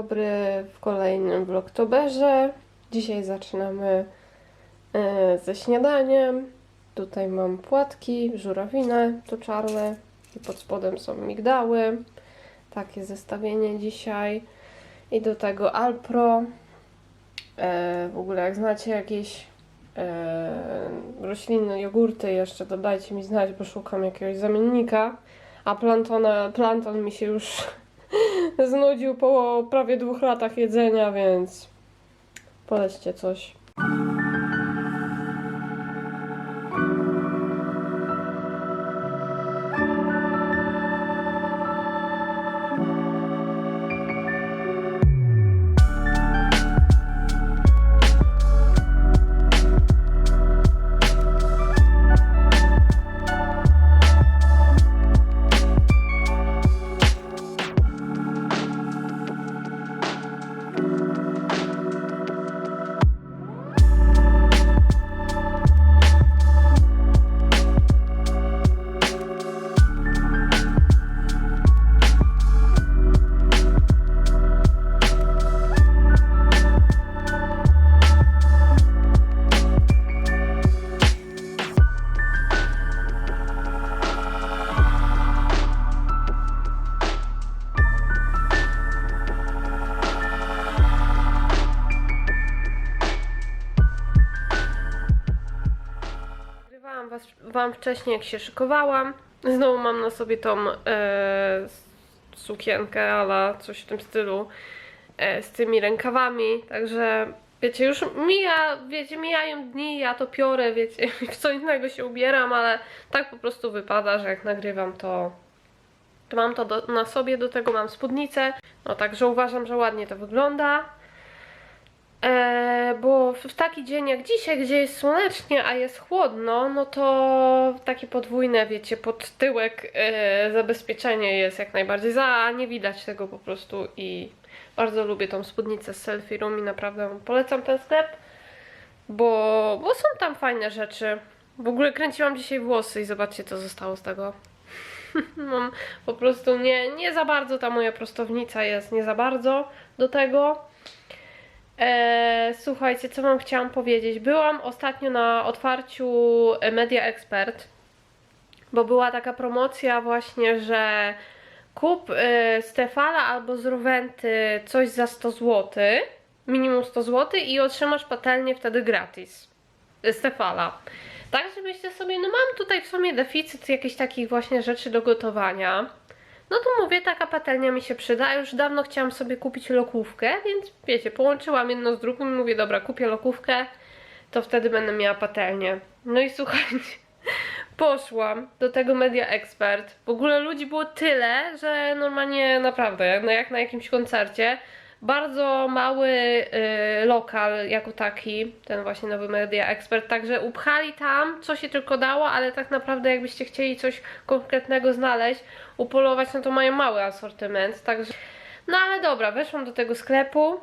Dobry w kolejnym vlogtoberze. Dzisiaj zaczynamy e, ze śniadaniem. Tutaj mam płatki, żurawinę, tu czarne i pod spodem są migdały. Takie zestawienie dzisiaj. I do tego Alpro. E, w ogóle jak znacie jakieś e, roślinne jogurty jeszcze, to dajcie mi znać, bo szukam jakiegoś zamiennika. A plantona, planton mi się już znudził po prawie dwóch latach jedzenia, więc polećcie coś. Wcześniej, jak się szykowałam. Znowu mam na sobie tą e, sukienkę, ala coś w tym stylu, e, z tymi rękawami. Także wiecie, już mija, wiecie, mijają dni, ja to piorę, wiecie, w co innego się ubieram, ale tak po prostu wypada, że jak nagrywam, to, to mam to do, na sobie, do tego mam spódnicę. No także uważam, że ładnie to wygląda. E, bo w taki dzień jak dzisiaj, gdzie jest słonecznie, a jest chłodno, no to takie podwójne, wiecie, pod tyłek e, zabezpieczenie jest jak najbardziej za, nie widać tego po prostu i bardzo lubię tą spódnicę z Selfie Room i naprawdę polecam ten sklep, bo, bo są tam fajne rzeczy. W ogóle kręciłam dzisiaj włosy i zobaczcie, co zostało z tego. Mam po prostu nie, nie za bardzo ta moja prostownica jest, nie za bardzo do tego. E, słuchajcie, co wam chciałam powiedzieć? Byłam ostatnio na otwarciu Media Expert, bo była taka promocja właśnie, że kup e, z Tefala albo z Rowenty coś za 100 zł, minimum 100 zł i otrzymasz patelnię wtedy gratis e, z Tefala. Tak, sobie, no mam tutaj w sumie deficyt jakichś takich właśnie rzeczy do gotowania. No to mówię, taka patelnia mi się przyda. Już dawno chciałam sobie kupić lokówkę, więc wiecie, połączyłam jedno z drugim i mówię, dobra, kupię lokówkę, to wtedy będę miała patelnię. No i słuchajcie, poszłam do tego Media Expert. W ogóle ludzi było tyle, że normalnie naprawdę, na, jak na jakimś koncercie. Bardzo mały y, lokal jako taki, ten właśnie nowy Media Expert, także upchali tam, co się tylko dało, ale tak naprawdę jakbyście chcieli coś konkretnego znaleźć, upolować, no to mają mały asortyment, także... No ale dobra, weszłam do tego sklepu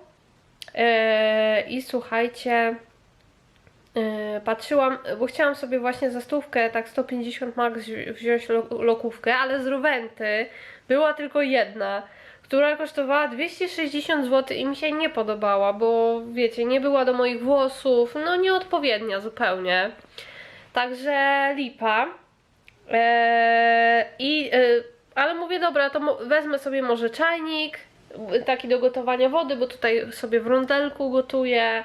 yy, i słuchajcie, yy, patrzyłam, bo chciałam sobie właśnie za stówkę, tak 150 max wzi- wziąć lo- lokówkę, ale z Rowenty była tylko jedna, która kosztowała 260 zł i mi się nie podobała, bo wiecie, nie była do moich włosów, no nieodpowiednia zupełnie. Także lipa. Eee, I, e, ale mówię, dobra, to wezmę sobie może czajnik, taki do gotowania wody, bo tutaj sobie w rondelku gotuję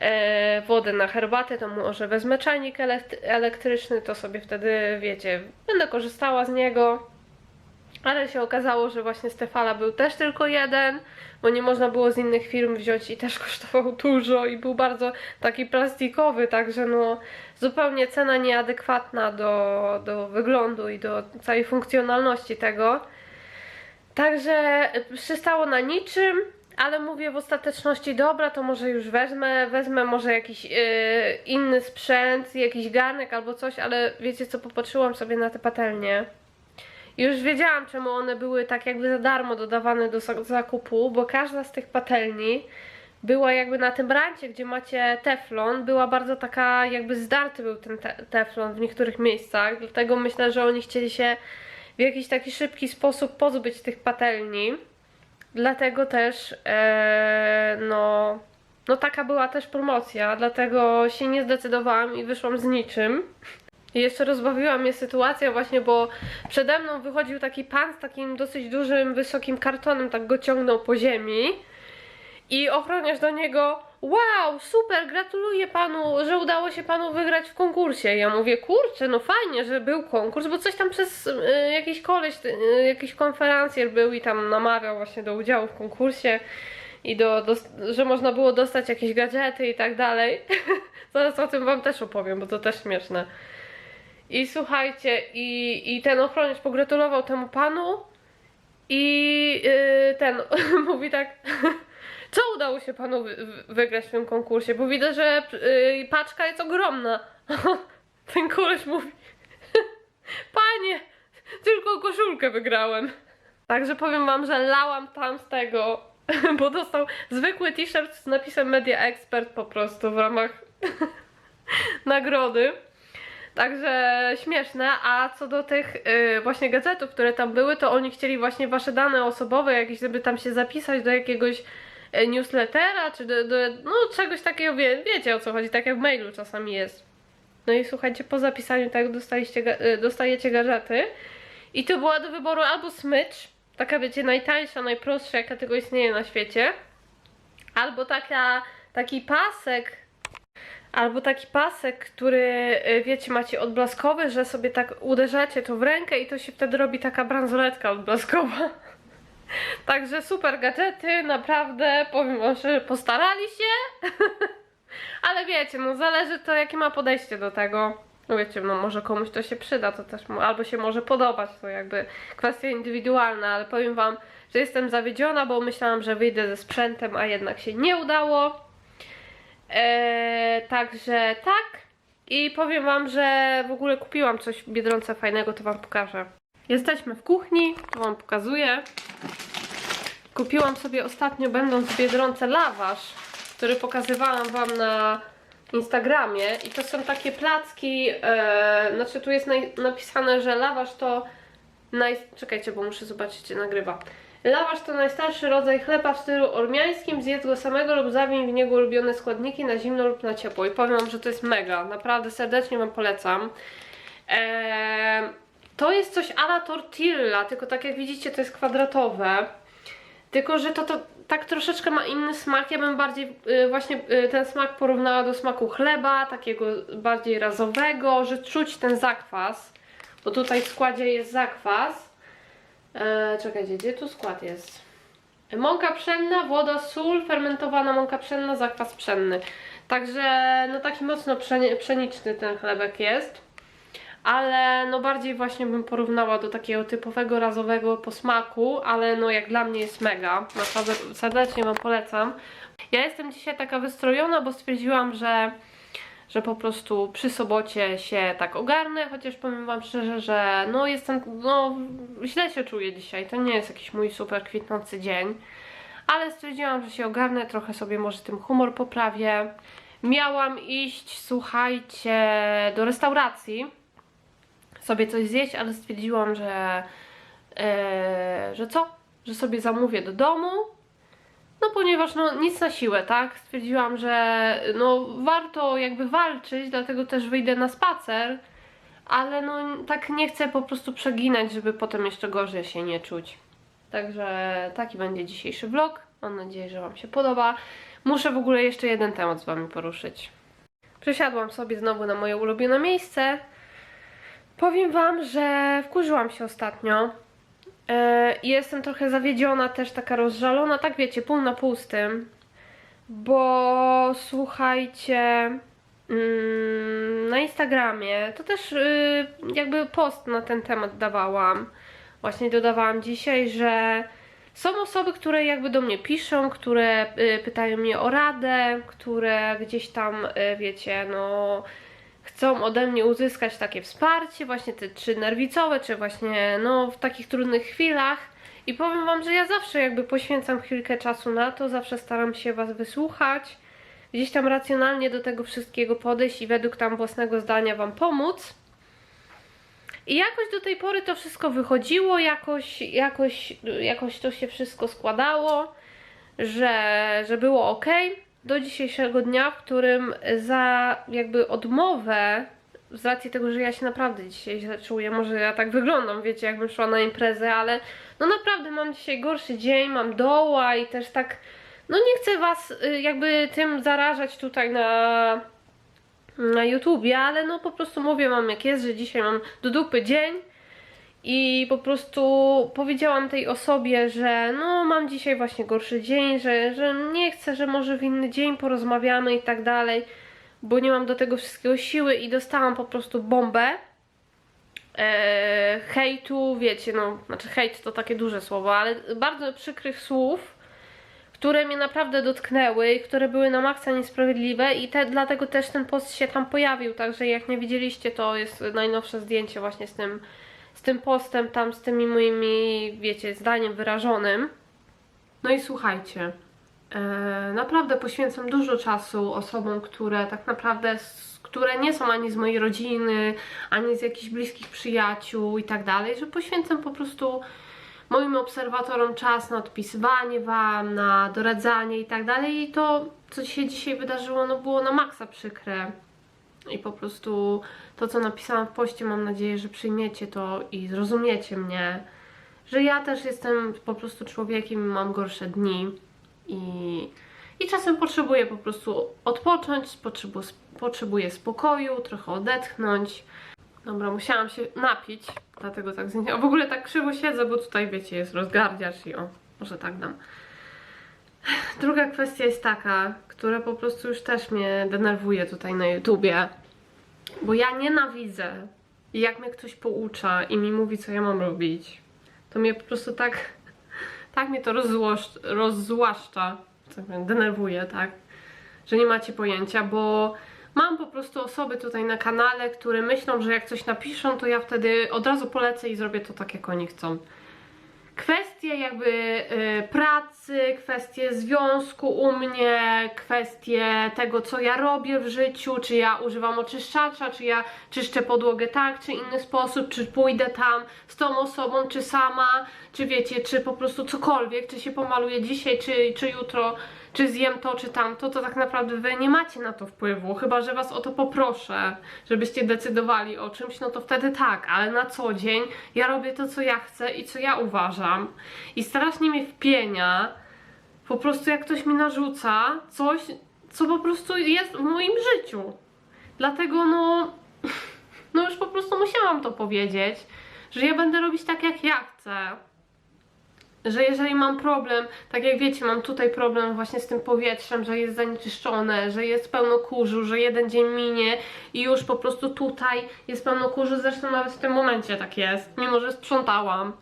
e, wodę na herbatę, to może wezmę czajnik elekt- elektryczny, to sobie wtedy, wiecie, będę korzystała z niego. Ale się okazało, że właśnie Stefala był też tylko jeden, bo nie można było z innych firm wziąć i też kosztował dużo i był bardzo taki plastikowy, także no zupełnie cena nieadekwatna do, do wyglądu i do całej funkcjonalności tego. Także przystało na niczym, ale mówię w ostateczności, dobra, to może już wezmę, wezmę może jakiś yy, inny sprzęt, jakiś garnek albo coś, ale wiecie co, popatrzyłam sobie na te patelnie. Już wiedziałam, czemu one były tak jakby za darmo dodawane do za- zakupu, bo każda z tych patelni była jakby na tym rancie, gdzie macie teflon, była bardzo taka, jakby zdarty był ten te teflon w niektórych miejscach, dlatego myślę, że oni chcieli się w jakiś taki szybki sposób pozbyć tych patelni. Dlatego też, e, no, no taka była też promocja, dlatego się nie zdecydowałam i wyszłam z niczym. I jeszcze rozbawiła mnie sytuacja właśnie, bo przede mną wychodził taki pan z takim dosyć dużym, wysokim kartonem, tak go ciągnął po ziemi. I ochroniarz do niego, wow, super, gratuluję panu, że udało się panu wygrać w konkursie. Ja mówię, kurczę, no fajnie, że był konkurs, bo coś tam przez y, jakiś koleś, y, jakiś konferencjer był i tam namawiał właśnie do udziału w konkursie i do, do, że można było dostać jakieś gadżety i tak dalej. Zaraz o tym wam też opowiem, bo to też śmieszne. I słuchajcie, i, i ten ochroniarz pogratulował temu panu i yy, ten mówi tak, co udało się panu wy, wy- wygrać w tym konkursie, bo widzę, że yy, paczka jest ogromna. Ten koleś mówi, panie, tylko koszulkę wygrałem. Także powiem wam, że lałam tam z tego, bo dostał zwykły t-shirt z napisem Media Expert po prostu w ramach nagrody. Także śmieszne, a co do tych y, właśnie gadżetów, które tam były, to oni chcieli właśnie wasze dane osobowe, jakieś, żeby tam się zapisać do jakiegoś y, newslettera, czy do, do no czegoś takiego, wie, wiecie o co chodzi, tak jak w mailu czasami jest. No i słuchajcie, po zapisaniu tak dostaliście, y, dostajecie gadżety i to była do wyboru albo smycz, taka wiecie, najtańsza, najprostsza, jaka tylko istnieje na świecie, albo taka, taki pasek Albo taki pasek, który y, wiecie, macie odblaskowy, że sobie tak uderzacie to w rękę i to się wtedy robi taka bransoletka odblaskowa. Także super gadżety, naprawdę powiem wam, że postarali się. Ale wiecie, no zależy to jakie ma podejście do tego. No wiecie, no może komuś to się przyda, to też albo się może podobać, to jakby kwestia indywidualna, ale powiem wam, że jestem zawiedziona, bo myślałam, że wyjdę ze sprzętem, a jednak się nie udało. Eee, także tak. I powiem wam, że w ogóle kupiłam coś Biedronce fajnego, to wam pokażę. Jesteśmy w kuchni, to wam pokazuję. Kupiłam sobie ostatnio, będąc w Biedronce, lawasz, który pokazywałam wam na Instagramie. I to są takie placki, e, znaczy tu jest napisane, że lawasz to naj... Czekajcie, bo muszę zobaczyć, czy nagrywa. Lawasz to najstarszy rodzaj chleba w stylu ormiańskim. Zjedz go samego lub zawiń w niego ulubione składniki na zimno lub na ciepło. I powiem wam, że to jest mega. Naprawdę serdecznie wam polecam. Eee, to jest coś ala tortilla, tylko tak jak widzicie to jest kwadratowe. Tylko, że to, to tak troszeczkę ma inny smak. Ja bym bardziej y, właśnie y, ten smak porównała do smaku chleba, takiego bardziej razowego, że czuć ten zakwas. Bo tutaj w składzie jest zakwas. E, czekajcie, gdzie tu skład jest? Mąka pszenna, woda, sól, fermentowana mąka pszenna, zakwas pszenny. Także no taki mocno pszeniczny ten chlebek jest. Ale no bardziej właśnie bym porównała do takiego typowego razowego posmaku, ale no jak dla mnie jest mega. Naprawdę serdecznie Wam polecam. Ja jestem dzisiaj taka wystrojona, bo stwierdziłam, że że po prostu przy sobocie się tak ogarnę, chociaż powiem Wam szczerze, że no jestem, no źle się czuję dzisiaj, to nie jest jakiś mój super kwitnący dzień, ale stwierdziłam, że się ogarnę, trochę sobie może tym humor poprawię. Miałam iść, słuchajcie, do restauracji, sobie coś zjeść, ale stwierdziłam, że, e, że co? Że sobie zamówię do domu, no ponieważ no nic na siłę, tak? Stwierdziłam, że no warto jakby walczyć, dlatego też wyjdę na spacer, ale no tak nie chcę po prostu przeginać, żeby potem jeszcze gorzej się nie czuć. Także taki będzie dzisiejszy vlog. Mam nadzieję, że Wam się podoba. Muszę w ogóle jeszcze jeden temat z Wami poruszyć. Przesiadłam sobie znowu na moje ulubione miejsce. Powiem Wam, że wkurzyłam się ostatnio. E, jestem trochę zawiedziona, też taka rozżalona, tak wiecie, pół na pół z tym, bo słuchajcie, mm, na Instagramie to też y, jakby post na ten temat dawałam. Właśnie dodawałam dzisiaj, że są osoby, które jakby do mnie piszą, które y, pytają mnie o radę, które gdzieś tam, y, wiecie, no chcą ode mnie uzyskać takie wsparcie, właśnie te czy nerwicowe, czy właśnie no w takich trudnych chwilach. I powiem Wam, że ja zawsze jakby poświęcam chwilkę czasu na to, zawsze staram się Was wysłuchać, gdzieś tam racjonalnie do tego wszystkiego podejść i według tam własnego zdania Wam pomóc. I jakoś do tej pory to wszystko wychodziło, jakoś, jakoś, jakoś to się wszystko składało, że, że było ok. Do dzisiejszego dnia, w którym za jakby odmowę, z racji tego, że ja się naprawdę dzisiaj źle czuję, może ja tak wyglądam, wiecie, jakbym szła na imprezę, ale no naprawdę mam dzisiaj gorszy dzień, mam doła i też tak, no nie chcę was y, jakby tym zarażać tutaj na na YouTubie, ale no po prostu mówię wam jak jest, że dzisiaj mam do dupy dzień i po prostu powiedziałam tej osobie, że no mam dzisiaj właśnie gorszy dzień, że, że nie chcę, że może w inny dzień porozmawiamy i tak dalej, bo nie mam do tego wszystkiego siły i dostałam po prostu bombę e, hejtu, wiecie, no, znaczy hejt to takie duże słowo, ale bardzo przykrych słów, które mnie naprawdę dotknęły i które były na maksa niesprawiedliwe i te, dlatego też ten post się tam pojawił, także jak nie widzieliście, to jest najnowsze zdjęcie właśnie z tym, z tym postem, tam z tymi moimi, wiecie, zdaniem wyrażonym. No i słuchajcie, e, naprawdę poświęcam dużo czasu osobom, które tak naprawdę, które nie są ani z mojej rodziny, ani z jakichś bliskich przyjaciół i tak dalej, że poświęcam po prostu moim obserwatorom czas na odpisywanie wam, na doradzanie i tak dalej. I to, co się dzisiaj wydarzyło, no było na maksa przykre. I po prostu to, co napisałam w poście, mam nadzieję, że przyjmiecie to i zrozumiecie mnie, że ja też jestem po prostu człowiekiem i mam gorsze dni. I, i czasem potrzebuję po prostu odpocząć, potrzebuję, spokoju, trochę odetchnąć. Dobra, musiałam się napić, dlatego tak zdjęcia. W ogóle tak krzywo siedzę, bo tutaj wiecie, jest rozgardiacz i o, może tak dam. Druga kwestia jest taka, która po prostu już też mnie denerwuje tutaj na YouTubie, bo ja nienawidzę, jak mnie ktoś poucza i mi mówi, co ja mam robić. To mnie po prostu tak, tak mnie to rozzłosz, rozzłaszcza, denerwuje, tak, że nie macie pojęcia, bo Mam po prostu osoby tutaj na kanale, które myślą, że jak coś napiszą, to ja wtedy od razu polecę i zrobię to tak, jak oni chcą. Kwestie jakby y, pracy, kwestie związku u mnie, kwestie tego, co ja robię w życiu, czy ja używam oczyszczacza, czy ja czyszczę podłogę tak, czy inny sposób, czy pójdę tam z tą osobą, czy sama, czy wiecie, czy po prostu cokolwiek, czy się pomaluję dzisiaj, czy, czy jutro, czy zjem to, czy tamto, to tak naprawdę wy nie macie na to wpływu, chyba że was o to poproszę, żebyście decydowali o czymś, no to wtedy tak, ale na co dzień ja robię to, co ja chcę i co ja uważam. I strasznie mnie wpienia, po prostu jak ktoś mi narzuca coś, co po prostu jest w moim życiu. Dlatego no, no już po prostu musiałam to powiedzieć, że ja będę robić tak, jak ja chcę że jeżeli mam problem, tak jak wiecie, mam tutaj problem właśnie z tym powietrzem, że jest zanieczyszczone, że jest pełno kurzu, że jeden dzień minie i już po prostu tutaj jest pełno kurzu, zresztą nawet w tym momencie tak jest, mimo że sprzątałam.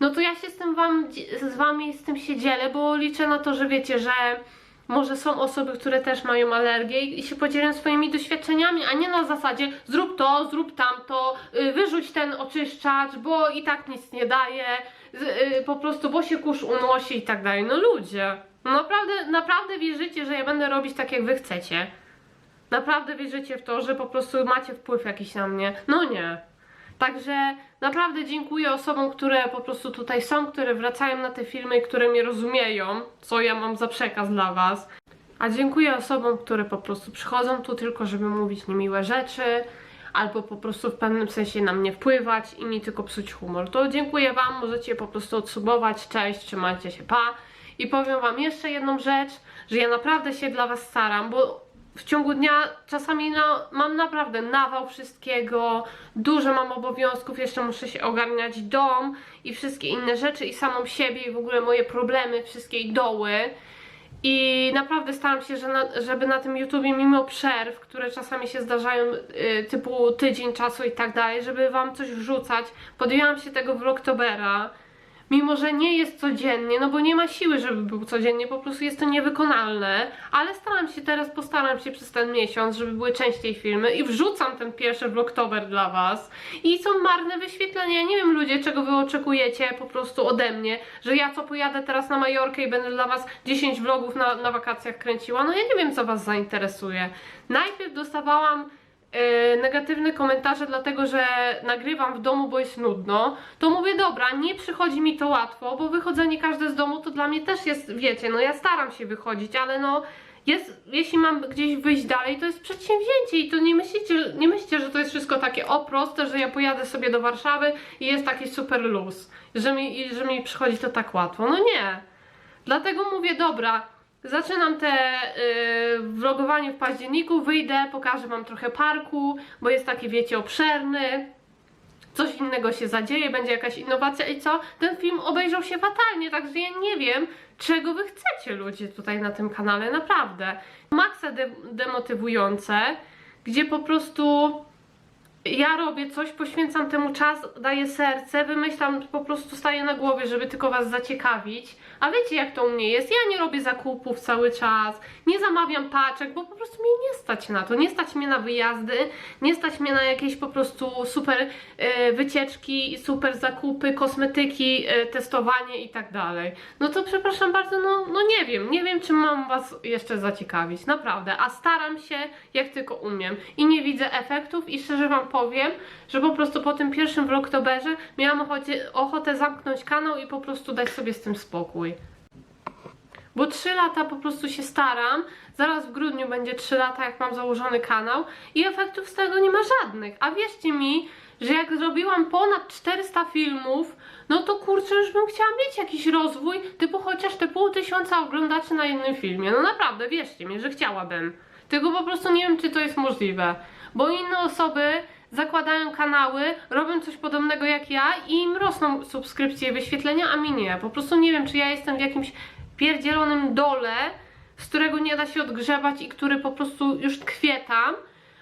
No to ja się z tym wam, z wami z tym się dzielę, bo liczę na to, że wiecie, że może są osoby, które też mają alergię i się podzielę swoimi doświadczeniami, a nie na zasadzie zrób to, zrób tamto, y, wyrzuć ten oczyszczacz, bo i tak nic nie daje, y, po prostu, bo się kurz unosi i tak dalej. No ludzie, naprawdę, naprawdę wierzycie, że ja będę robić tak, jak wy chcecie? Naprawdę wierzycie w to, że po prostu macie wpływ jakiś na mnie? No nie. Także naprawdę dziękuję osobom, które po prostu tutaj są, które wracają na te filmy które mnie rozumieją, co ja mam za przekaz dla Was. A dziękuję osobom, które po prostu przychodzą tu tylko, żeby mówić niemiłe rzeczy, albo po prostu w pewnym sensie na mnie wpływać i mi tylko psuć humor. To dziękuję Wam, możecie po prostu odsubować. Cześć, trzymajcie się, pa. I powiem Wam jeszcze jedną rzecz, że ja naprawdę się dla Was staram, bo w ciągu dnia czasami no, mam naprawdę nawał wszystkiego, dużo mam obowiązków, jeszcze muszę się ogarniać dom i wszystkie inne rzeczy i samą siebie i w ogóle moje problemy, wszystkie i doły. I naprawdę staram się, że na, żeby na tym YouTubie, mimo przerw, które czasami się zdarzają, y, typu tydzień czasu i tak dalej, żeby Wam coś wrzucać. Podjęłam się tego w Oktobera, mimo że nie jest codziennie, no bo nie ma siły, żeby był codziennie, po prostu jest to niewykonalne, ale staram się teraz, postaram się przez ten miesiąc, żeby były częściej filmy i wrzucam ten pierwszy Vlogtober dla Was. I są marne wyświetlenia, nie wiem ludzie, czego Wy oczekujecie po prostu ode mnie, że ja co pojadę teraz na Majorkę i będę dla Was 10 vlogów na, na wakacjach kręciła, no ja nie wiem, co Was zainteresuje. Najpierw dostawałam negatywne komentarze, dlatego że nagrywam w domu, bo jest nudno, to mówię, dobra, nie przychodzi mi to łatwo, bo wychodzenie każde z domu to dla mnie też jest, wiecie, no ja staram się wychodzić, ale no jest, jeśli mam gdzieś wyjść dalej, to jest przedsięwzięcie i to nie myślicie, nie myślicie, że to jest wszystko takie o proste, że ja pojadę sobie do Warszawy i jest taki super luz, że mi, że mi przychodzi to tak łatwo. No nie. Dlatego mówię, dobra, zaczynam te y, vlogowanie w październiku, wyjdę, pokażę wam trochę parku, bo jest taki, wiecie, obszerny. Coś innego się zadzieje, będzie jakaś innowacja i co? Ten film obejrzał się fatalnie, także ja nie wiem, czego wy chcecie ludzie tutaj na tym kanale, naprawdę. Maksa de demotywujące, gdzie po prostu ja robię coś, poświęcam temu czas, daję serce, wymyślam, po prostu staję na głowie, żeby tylko was zaciekawić. A wiecie jak to u mnie jest? Ja nie robię zakupów cały czas, nie zamawiam paczek, bo po prostu mnie nie stać na to. Nie stać mnie na wyjazdy, nie stać mnie na jakieś po prostu super e, wycieczki, super zakupy, kosmetyki, e, testowanie i tak dalej. No to przepraszam bardzo, no, no nie wiem, nie wiem czym mam was jeszcze zaciekawić, naprawdę. A staram się jak tylko umiem i nie widzę efektów i szczerze wam powiem, że po prostu po tym pierwszym vlogtoberze miałam ochotę, ochotę zamknąć kanał i po prostu dać sobie z tym spokój. Bo 3 lata po prostu się staram, zaraz w grudniu będzie 3 lata jak mam założony kanał i efektów z tego nie ma żadnych. A wierzcie mi, że jak zrobiłam ponad 400 filmów, no to kurczę, już bym chciała mieć jakiś rozwój, typu chociaż te pół tysiąca oglądaczy na jednym filmie. No naprawdę, wierzcie mi, że chciałabym. Tylko po prostu nie wiem, czy to jest możliwe. Bo inne osoby zakładają kanały, robią coś podobnego jak ja i im rosną subskrypcje wyświetlenia, a mi nie. Po prostu nie wiem, czy ja jestem w jakimś pierdzielonym dole, z którego nie da się odgrzebać i który po prostu już tkwie tam.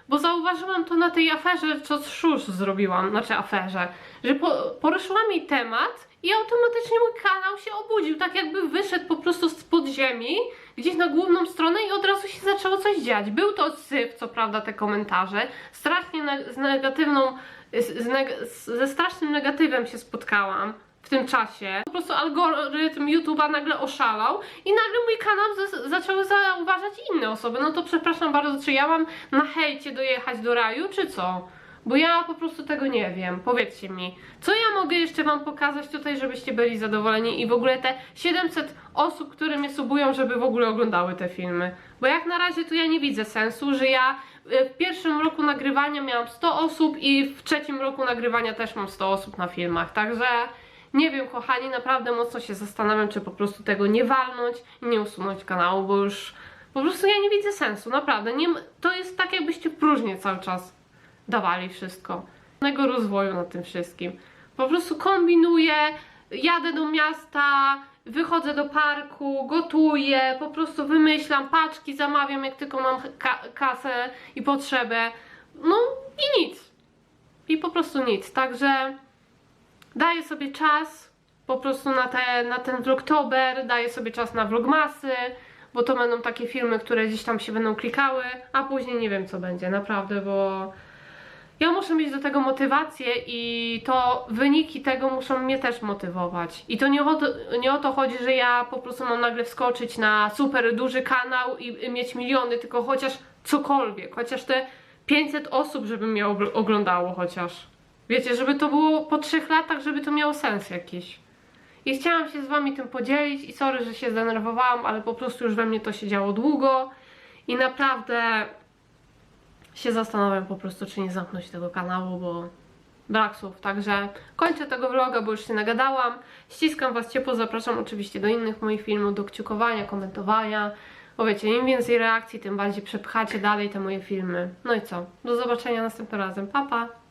Bo zauważyłam to na tej aferze, co z Szusz zrobiłam, znaczy aferze, że po, poruszyłam jej temat i automatycznie mój kanał się obudził, tak jakby wyszedł po prostu z podziemi, gdzieś na główną stronę i od razu się zaczęło coś dziać. Był to syf, co prawda, te komentarze, strasznie ne- z negatywną, z, neg- ze strasznym negatywem się spotkałam w tym czasie. Po prostu algorytm YouTube'a nagle oszalał i nagle mój kanał zaczęły zauważać inne osoby. No to przepraszam bardzo, czy ja mam na hejcie dojechać do raju, czy co? Bo ja po prostu tego nie wiem. Powiedzcie mi, co ja mogę jeszcze wam pokazać tutaj, żebyście byli zadowoleni i w ogóle te 700 osób, które mnie subują, żeby w ogóle oglądały te filmy. Bo jak na razie to ja nie widzę sensu, że ja y, w pierwszym roku nagrywania miałam 100 osób i w trzecim roku nagrywania też mam 100 osób na filmach. Także nie wiem, kochani, naprawdę mocno się zastanawiam, czy po prostu tego nie walnąć i nie usunąć kanału, bo już po prostu ja nie widzę sensu, naprawdę. Nie, to jest tak, jakbyście w próżnię cały czas dawali wszystko. Żadnego rozwoju na tym wszystkim. Po prostu kombinuję, jadę do miasta, wychodzę do parku, gotuję, po prostu wymyślam, paczki zamawiam, jak tylko mam ka kasę i potrzebę. No i nic. I po prostu nic. Także daję sobie czas po prostu na, te, na ten vlogtober, daję sobie czas na vlogmasy, bo to będą takie filmy, które gdzieś tam się będą klikały, a później nie wiem co będzie, naprawdę, bo ja muszę mieć do tego motywację i to wyniki tego muszą mnie też motywować. I to nie o to, nie o to chodzi, że ja po prostu mam nagle wskoczyć na super duży kanał i, mieć miliony, tylko chociaż cokolwiek, chociaż te 500 osób, żeby mnie ogl- oglądało chociaż. Wiecie, żeby to było po trzech latach, żeby to miało sens jakiś. I chciałam się z wami tym podzielić i sorry, że się zdenerwowałam, ale po prostu już we mnie to się działo długo i naprawdę się zastanawiam po prostu, czy nie zamknąć tego kanału, bo brak słów. Także kończę tego vloga, bo już się nagadałam. Ściskam Was ciepło, zapraszam oczywiście do innych moich filmów, do kciukowania, komentowania. Bo wiecie, im więcej reakcji, tym bardziej przepchacie dalej te moje filmy. No i co? Do zobaczenia następnym razem. Pa, pa!